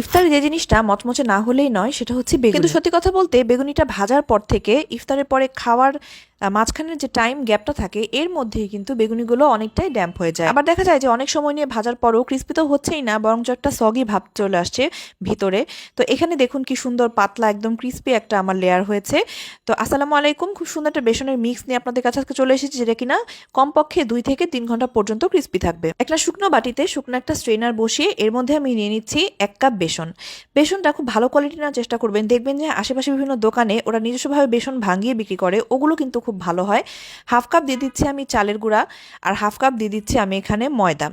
ইফতারে যে জিনিসটা মচমচে না হলেই নয়, সেটা হচ্ছে বেগুনি। কিন্তু সত্যি কথা বলতে বেগুনিটা ভাজার পর থেকে ইফতারের পরে খাওয়ার মাঝখানের যে টাইম গ্যাপটা থাকে, এর মধ্যেই কিন্তু বেগুনিগুলো অনেকটাই ড্যাম্প হয়ে যায়। আবার দেখা যায় যে অনেক সময় নিয়ে ভাজার পরও ক্রিস্পি তো হচ্ছেই না বরং একটা সগি ভাব চলে আসছে ভিতরে। তো এখানে দেখুন কি সুন্দর পাতলা, একদম ক্রিস্পি একটা আমার লেয়ার হয়েছে। তো আসসালামু আলাইকুম, খুব সুন্দর একটা বেসনের মিক্স নিয়ে আপনাদের কাছে আজকে চলে এসেছি, যেটা কিনা কমপক্ষে দুই থেকে তিন ঘণ্টা পর্যন্ত ক্রিস্পি থাকবে। একটা শুকনো বাটিতে শুকনো একটা স্ট্রেনার বসিয়ে এর মধ্যে আমি নিয়ে নিচ্ছি এক কাপ বেসন। বেসনটা খুব ভালো কোয়ালিটি নেওয়ার চেষ্টা করবেন। দেখবেন যে আশেপাশে বিভিন্ন দোকানে ওরা নিজস্বভাবে বেসন ভাঙিয়ে বিক্রি করে। ওগুলো কিন্তু খুব ভালো হয়। হাফ কাপ দিয়ে দিচ্ছি আমি চালের গুঁড়া আর হাফ কাপ দিয়ে দিচ্ছি আমি এখানে ময়দা।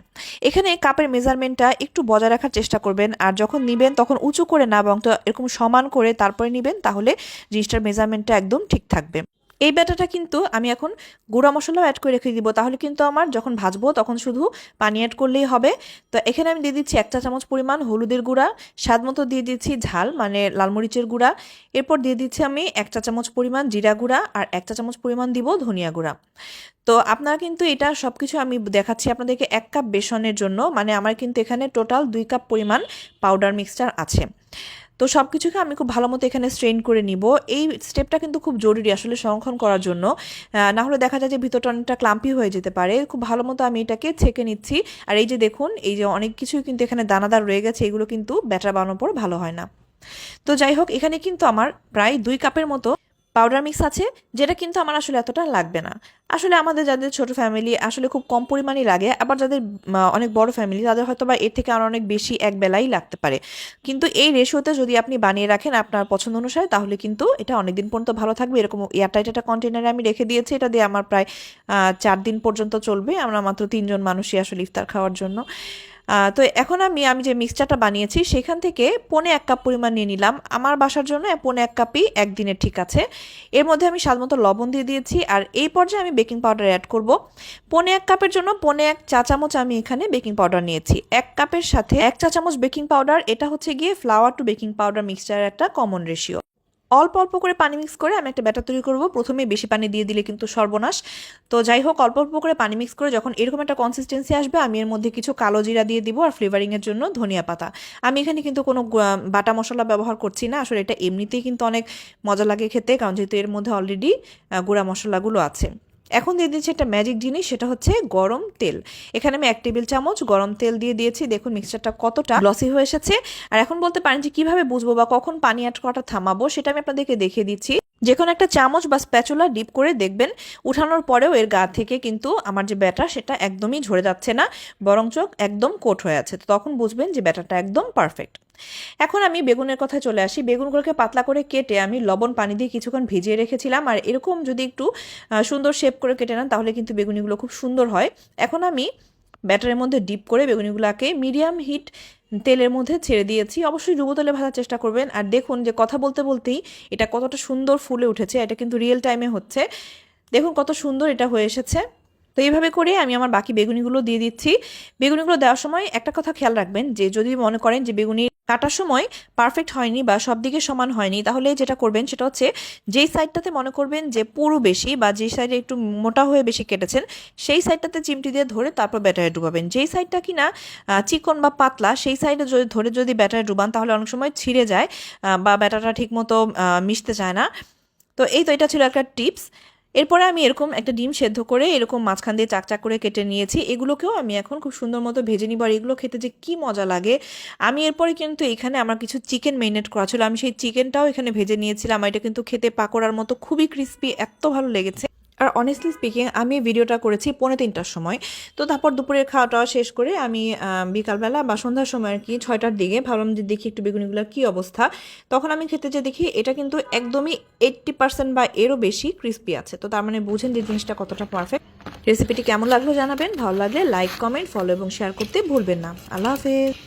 এখানে কাপের মেজারমেন্টটা একটু বজায় রাখার চেষ্টা করবেন। আর যখন নিবেন, তখন উঁচু করে না, বরং এরকম সমান করে তারপরে নিবেন, তাহলে জিনিসটার মেজারমেন্টটা একদম ঠিক থাকবে। এই ব্যাটাটা কিন্তু আমি এখন গুঁড়া মশলাও অ্যাড করে রেখে দিব। তাহলে কিন্তু আমার যখন ভাজবো তখন শুধু পানি অ্যাড করলেই হবে। তো এখানে আমি দিয়ে দিচ্ছি এক চা চামচ পরিমাণ হলুদের গুঁড়া, স্বাদ মতো দিয়ে দিচ্ছি ঝাল মানে লাল মরিচের গুঁড়া। এরপর দিয়ে দিচ্ছি আমি এক চা চামচ পরিমাণ জিরা গুঁড়া আর এক চা চামচ পরিমাণ দিব ধনিয়া গুঁড়া। তো আপনারা কিন্তু এটা সব কিছু আমি দেখাচ্ছি আপনাদেরকে এক কাপ বেসনের জন্য মানে আমার কিন্তু এখানে টোটাল দুই কাপ পরিমাণ পাউডার মিক্সচার আছে। তো সব কিছুকে আমি খুব ভালো মতো এখানে স্ট্রেন করে নিব। এই স্টেপটা কিন্তু খুব জরুরি আসলে সংরক্ষণ করার জন্য। না হলে দেখা যায় যে ভিতরটা অনেকটা ক্লাম্পি হয়ে যেতে পারে। খুব ভালো মতো আমি এটাকে ছেঁকে নিচ্ছি। আর এই যে দেখুন, এই যে অনেক কিছুই কিন্তু এখানে দানাদার রয়ে গেছে, এগুলো কিন্তু ব্যাটার বানানোর পর ভালো হয় না। তো যাই হোক, এখানে কিন্তু আমার প্রায় দুই কাপের মতো পাউডার মিক্স আছে, যেটা কিন্তু আমার আসলে এতটা লাগবে না। আসলে আমাদের যাদের ছোট ফ্যামিলি আসলে খুব কম পরিমাণই লাগে, আবার যাদের অনেক বড় ফ্যামিলি তাদের হয়তো বা এর থেকে আরও অনেক বেশি এক বেলাই লাগতে পারে। কিন্তু এই রেশিওতে যদি আপনি বানিয়ে রাখেন আপনার পছন্দ অনুসারে, তাহলে কিন্তু এটা অনেক দিন পর্যন্ত ভালো থাকবে। এরকম এয়ারটাইট একটা কন্টেনারে আমি রেখে দিয়েছি, এটা দিয়ে আমার প্রায় চার দিন পর্যন্ত চলবে। আমরা মাত্র তিনজন মানুষই আসলে ইফতার খাওয়ার জন্য। তো এখন আমি আমি যে মিক্সচারটা বানিয়েছি, সেখান থেকে পনে এক কাপ পরিমাণ নিয়ে নিলাম। আমার বাসার জন্য পনে এক কাপই একদিনের ঠিক আছে। এর মধ্যে আমি স্বাদ মতো লবণ দিয়ে দিয়েছি আর এই পর্যায়ে আমি বেকিং পাউডার অ্যাড করব। পনে এক কাপের জন্য পনে এক চা চামচ আমি এখানে বেকিং পাউডার নিয়েছি। এক কাপের সাথে এক চা চামচ বেকিং পাউডার এটা হচ্ছে গিয়ে ফ্লাওয়ার টু বেকিং পাউডার মিক্সচারের একটা কমন রেশিও অল্প অল্প করে পানি মিক্স করে আমি একটা ব্যাটার তৈরি করব। প্রথমে বেশি পানি দিয়ে দিলে কিন্তু সর্বনাশ। তো যাই হোক, অল্প অল্প করে পানি মিক্স করে যখন এরকম একটা কনসিস্টেন্সি আসবে, আমি এর মধ্যে কিছু কালো জিরা দিয়ে দিব আর ফ্লেভারিংয়ের জন্য ধনিয়া পাতা। আমি এখানে কিন্তু কোনো বাটা মশলা ব্যবহার করছি না। আসলে এটা এমনিতেই কিন্তু অনেক মজা লাগে খেতে, কারণ যেহেতু এর মধ্যে অলরেডি গুঁড়া মশলাগুলো আছে। এখন দিয়ে দিচ্ছি একটা ম্যাজিক জিনিস, সেটা হচ্ছে গরম তেল। এখানে আমি এক টেবিল চামচ গরম তেল দিয়ে দিয়েছি, দেখুন মিক্সচারটা কতটা লসি হয়ে এসেছে। আর এখন বলতে পারেন যে কীভাবে বুঝব বা কখন পানি অ্যাড করাটা থামাবো, সেটা আমি আপনাদেরকে দেখিয়ে দিচ্ছি। যে কোনো একটা চামচ বা স্প্যাচুলা ডিপ করে দেখবেন, উঠানোর পরেও এর গা থেকে কিন্তু আমার যে ব্যাটার সেটা একদমই ঝরে যাচ্ছে না, বরঞ্চ একদম কোট হয়ে আছে। তো তখন বুঝবেন যে ব্যাটারটা একদম পারফেক্ট এখন আমি বেগুনের কথায় চলে আসি। বেগুনগুলোকে পাতলা করে কেটে আমি লবণ পানি দিয়ে কিছুক্ষণ ভিজিয়ে রেখেছিলাম। আর এরকম যদি একটু সুন্দর শেপ করে কেটে নেন, তাহলে কিন্তু বেগুনিগুলো খুব সুন্দর হয়। এখন আমি ব্যাটারের মধ্যে ডিপ করে বেগুনিগুলোকে মিডিয়াম হিট তেলের মধ্যে ছেড়ে দিয়েছি। অবশ্যই ডুবো তেলে ভাজার চেষ্টা করবেন। আর দেখুন যে কথা বলতে বলতেই এটা কতটা সুন্দর ফুলে উঠেছে, এটা কিন্তু রিয়েল টাইমে হচ্ছে। দেখুন কত সুন্দর এটা হয়ে এসেছে। তো এইভাবে করে আমি আমার বাকি বেগুনিগুলো দিয়ে দিচ্ছি। বেগুনিগুলো দেওয়ার সময় একটা কথা খেয়াল রাখবেন যে যদি মনে করেন যে বেগুনি কাটার সময় পারফেক্ট হয়নি বা সব দিকে সমান হয়নি তাহলে যেটা করবেন সেটা হচ্ছে যেই সাইডটাতে মনে করবেন যে পুরো বেশি বা যেই সাইডে একটু মোটা হয়ে বেশি কেটেছেন সেই সাইডটাতে চিমটি দিয়ে ধরে তারপর ব্যাটারে ডুবাবেন। যেই সাইডটা কিনা আহ, চিকন বা পাতলা সেই সাইডে যদি ধরে যদি ব্যাটারে ডুবান তাহলে অনেক সময় ছিঁড়ে যায় বা ব্যাটারটা ঠিকমতো মিশতে চায় না। তো এই তো এটা ছিল একটা টিপস এরপরে আমি এরকম একটা ডিম সেদ্ধ করে এরকম মাঝখান দিয়ে চাকচাক করে কেটে নিয়েছি। এগুলোকেও আমি এখন খুব সুন্দর মতো ভেজে নিব। আর এগুলো খেতে যে কি মজা লাগে। আমি এরপরে কিন্তু এখানে আমার কিছু চিকেন মেরিনেট করা ছিল। আমি সেই চিকেনটাও এখানে ভেজে নিয়েছিলাম। এটা কিন্তু খেতে পাকোড়ার মতো খুবই ক্রিস্পি, এত ভালো লেগেছে। আর অনেস্টলি স্পিকিং আমি ভিডিওটা করেছি পৌনে তিনটার সময়। তো তারপর দুপুরের খাওয়া টাওয়া শেষ করে আমি বিকালবেলা বা সন্ধ্যার সময় আর কি ছয়টার দিকে ভাবলাম যে দেখি একটু বেগুনিগুলোর কী অবস্থা। তখন আমি খেতে যে দেখি এটা কিন্তু একদমই এইট্টি পার্সেন্ট বা এরও বেশি ক্রিস্পি আছে। তো তার মানে বুঝেন যে জিনিসটা কতটা পারফেক্ট রেসিপিটি কেমন লাগল জানাবেন। ভালো লাগলে লাইক কমেন্ট ফলো এবং শেয়ার করতে ভুলবেন না। আল্লাহ হাফেজ।